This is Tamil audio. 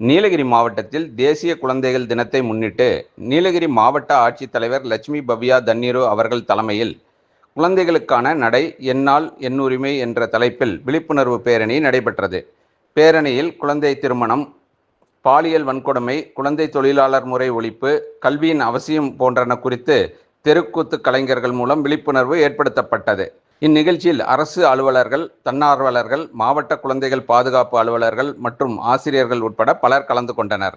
நீலகிரி மாவட்டத்தில் தேசிய குழந்தைகள் தினத்தை முன்னிட்டு நீலகிரி மாவட்ட ஆட்சித்தலைவர் லட்சுமி பவ்யா தண்ணீரு அவர்கள் தலைமையில் குழந்தைகளுக்கான நடை என்னால் எண்ணுரிமை என்ற தலைப்பில் விழிப்புணர்வு பேரணி நடைபெற்றது. பேரணியில் குழந்தை திருமணம் பாலியல் வன்கொடுமை குழந்தை தொழிலாளர் முறை ஒழிப்பு கல்வியின் அவசியம் போன்றன குறித்து தெருக்கூத்து கலைஞர்கள் மூலம் விழிப்புணர்வு ஏற்படுத்தப்பட்டது. இந்நிகழ்ச்சியில் அரசு அலுவலர்கள் தன்னார்வலர்கள் மாவட்ட குழந்தைகள் பாதுகாப்பு அலுவலர்கள் மற்றும் ஆசிரியர்கள் உட்பட பலர் கலந்து கொண்டனர்.